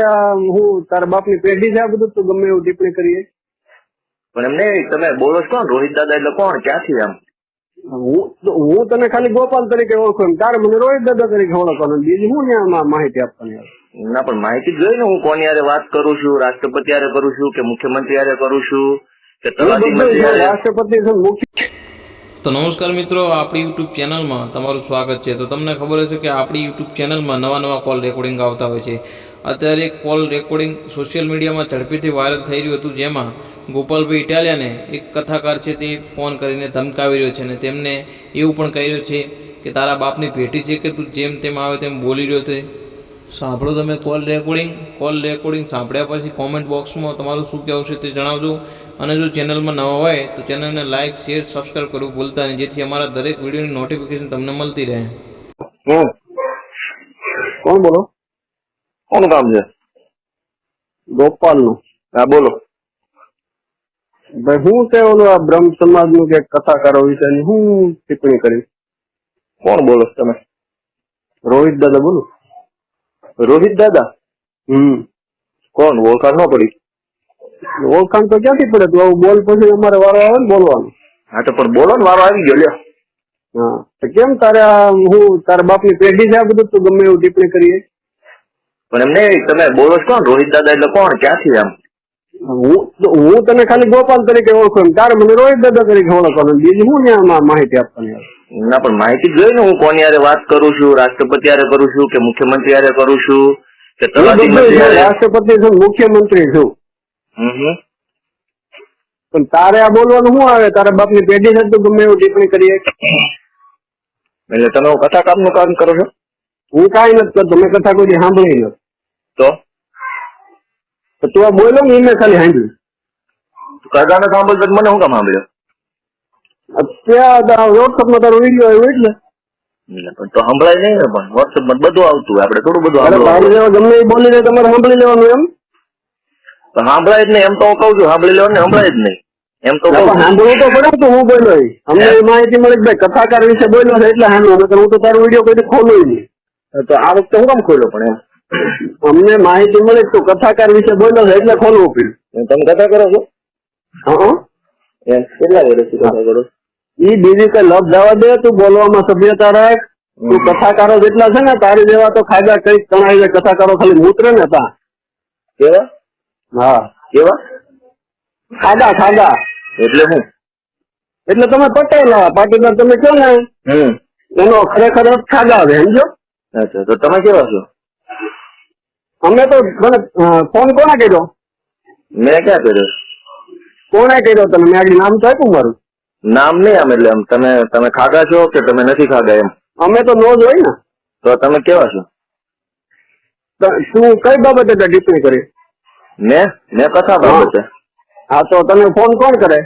તારે હું તારા બાપની પેઢી છે આ બધું તું ગમે એવું ટિપ્પણી કરીએ. પણ એમને તમે બોલો છો કોણ? રોહિત દાદા એટલે કોણ? ક્યાંથી આમ હું હું તને ખાલી ગોપાલ તરીકે ઓળખું એમ. તારે મને રોહિત દાદા તરીકે ઓળખવાનું બીજી હું ને આમાં માહિતી આપવાની? ના પણ માહિતી જોઈ ને હું કોની યારે વાત કરું છું રાષ્ટ્રપતિ યારે કરું છું કે મુખ્યમંત્રી યારે કરું છું કે તલાટી રાષ્ટ્રપતિ મુખ્ય તો નમસ્કાર મિત્રો, આપણી યુટ્યુબ ચેનલમાં તમારું સ્વાગત છે. તો તમને ખબર હશે કે આપણી યુટ્યુબ ચેનલમાં નવા નવા કોલ રેકોર્ડિંગ આવતા હોય છે. અત્યારે કોલ રેકોર્ડિંગ સોશિયલ મીડિયામાં ઝડપીથી વાયરલ થઈ રહ્યું હતું, જેમાં ગોપાલભાઈ ઇટાલિયાને એક કથાકાર છે તે ફોન કરીને ધમકાવી રહ્યો છે અને તેમને એવું પણ કહી રહ્યો છે કે, તારા બાપની ભેટી છે કે તું જેમ તેમ આવે તેમ બોલી રહ્યો છે. સાંભળો તમે કોલ રેકોર્ડિંગ કોલ રેકોર્ડિંગ સાંભળ્યા પછી કોમેન્ટ બોક્સમાં તમારું શું કહેવું છે તે જણાવજો. અને જો ચેનલમાં નવા હોય તો ચેનલને લાઇક શેર સબસ્ક્રાઇબ કરવું ભૂલતા નહીં. જેથી અમારા દરેક વિડીયોની નોટિફિકેશન તમને મળતી રહે. કોણ બોલો? કોનું કામ છે? ગોપાલનું. હા બોલો. ભાઈ હું તે ઓલું આ બ્રહ્મ સમાજનું કે કથાકારો વિશેની હું ટિપ્પણી કરી કોણ બોલો તમે? રોહિત દાદા બોલો? રોહિત દાદા? હમ. કોણ? ઓળખાણ ન પડી. ઓળખાણ તો ક્યાંથી પડે? તું આવું બોલ પછી અમારે વારો આવે ને બોલવાનો. હા તો પણ બોલો ને વારો આવી ગયો લ્યો. હા તો કેમ તારે હું તારા બાપની પેઢી છે આ બધું? તું ગમે એવું ટિપ્પણી કરીએ. પણ એમને તમે બોલો છો કોણ? રોહિત દાદા એટલે કોણ? ક્યાંથી આમ? હું હું તને ખાલી ગોપાલ તરીકે ઓળખું. તારે મને રોહિત દાદા તરીકે ઓળખવાનું બીજી હું ને આમાં માહિતી આપવાની ના પણ માહિતી જોઈ ને હું કોની યારે વાત કરું છું રાષ્ટ્રપતિ યારે કરું છું કે મુખ્યમંત્રી યારે કરું છું કે રાષ્ટ્રપતિ છું મુખ્યમંત્રી છું. પણ તારે આ બોલવાનું શું આવે? તારા બાપની પેઢી છે તું ગમે એવું ટિપ્પણી કરીએ. એટલે તમે કથા કામનું કામ કરો છો? હું કઈ નથી કરતો મેં કથા કોઈ સાંભળી નથી. તો? તો આ બોલો ને મેં ખાલી સાંભળ્યું. કાગાને સાંભળતો તો મને શું કામ સાંભળ્યો? અત્યારે વોટ્સઅપમાં તારો વીડિયો આવ્યો એટલે. તો સંભળાય નહીં ને પણ. વોટ્સઅપમાં બધું આવતું આપણે થોડું બધું ગમે એ બોલી જાય તમારે સાંભળી લેવાનું એમ. તો સાંભળાય જ નહીં એમ તો હું કઉ છું સાંભળી લેવાનું ને સંભળાય જ નહીં. એમ તો પણ. સાંભળવું તો પડે તો હું બોલ્યો અમને માહિતી મળી ભાઈ કથાકાર વિશે બોલ્યો છે એટલે સાંભળ્યું હું તો તારો વીડિયો કોઈ દી નહીં. તો આ વખતે હું કામ ખોલ્યો પણ અમને માહિતી મળી તો કથાકાર વિશે બોલ્યો છે એટલે ખોલવું પડ્યું. તમે કથા કરો છો? એમ કેટલા વર્ષથી કથા કરો? ઈ બીજી કઈ લપ જવા દે તું બોલવામાં સભ્યતા રાખ. તું કથાકારો જેટલા છે ને તારી જેવા તો ખાધા કઈ તણાઈ જાય કથાકારો ખાલી મૂત્ર ને તા. કેવા? હા. કેવા? ખાધા ખાધા. એટલે હું. એટલે તમે પટેલ પાટીદાર તમે કહો ને? એનો ખરેખર ખાધા આવે સમજો અચ્છા તો તમે કેવા છો? અમે તો મને ફોન કોને કર્યો? મેં ક્યાં કર્યો? કોને કર્યો તમે મેં આગળ નામ તો આપ્યું મારું. નામ નહીં આમ એટલે આમ તમે તમે ખાધા છો કે તમે નથી ખાધા એમ? અમે તો નો જ હોય ને. તો તમે કેવા છો? શું કઈ બાબતે ટિપ્પણી કરી? મેં? મેં કથા બાબતે હા. તો તમે ફોન કોણ કરે?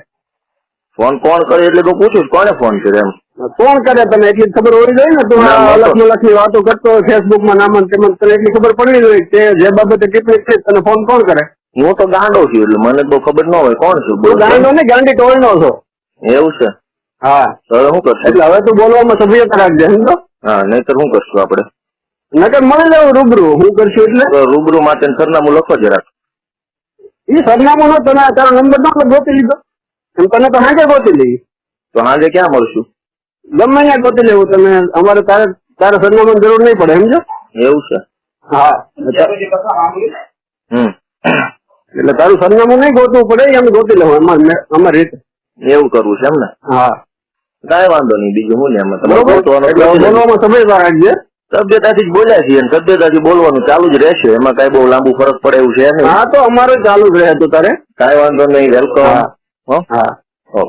ફોન કોણ કરે એટલે તો પૂછું કોને ફોન કર્યો એમ? કોણ કરે તને એટલી ખબર હોવી જોઈએ ને? તું ના, આ ના, અલગ મલકની વાતો કરતો ફેસબુકમાં નામ તેમ તને એટલી ખબર પડવી જોઈએ કે જે બાબતે ટિપ્પણી કરી તને ફોન કોણ કરે? હું તો ગાંડો છું એટલે મને તો ખબર ન હોય કોણ છું તું ગાંડો ને ગાંડી ટોળનો છો. એવું છે? હા. તો શું કરશું? એટલે હવે તું બોલવામાં સભ્યતા રાખજે સમજો હા નહીતર શું કરશું આપણે? નકર મળી લેવું રૂબરૂ. હું કરશું એટલે? રૂબરૂ માટે સરનામું લખો જરાક. એ સરનામું નો તમે તારો નંબર નો ગોતી લીધો. એમ તને તો હાજે ગોતી લઈ તો સાંજે ક્યાં મળશું? ગમે ત્યાં ગોતી લેવું તમે અમારે તારે તારા સરનામાની જરૂર નહીં પડે સમજો? એવું છે. હા. હમ. એટલે તારું સરનામું નહીં ગોતવું પડે એમ ગોતી લેવું અમારે અમારી રીતે. એવું કરવું છે એમ ને હા. કાંઈ વાંધો નહીં બીજું હું ને એમાં તમે બોલવામાં સભ્યતા રાખજે સભ્યતાથી જ બોલ્યા છીએ અને સભ્યતાથી બોલવાનું ચાલુ જ રહેશે. એમાં કઈ બહુ લાંબુ ફરક પડે એવું છે નહીં. હા તો અમારે ચાલુ જ રહે તો તારે. કાંઈ વાંધો નહીં વેલકમ હા. હા. હો.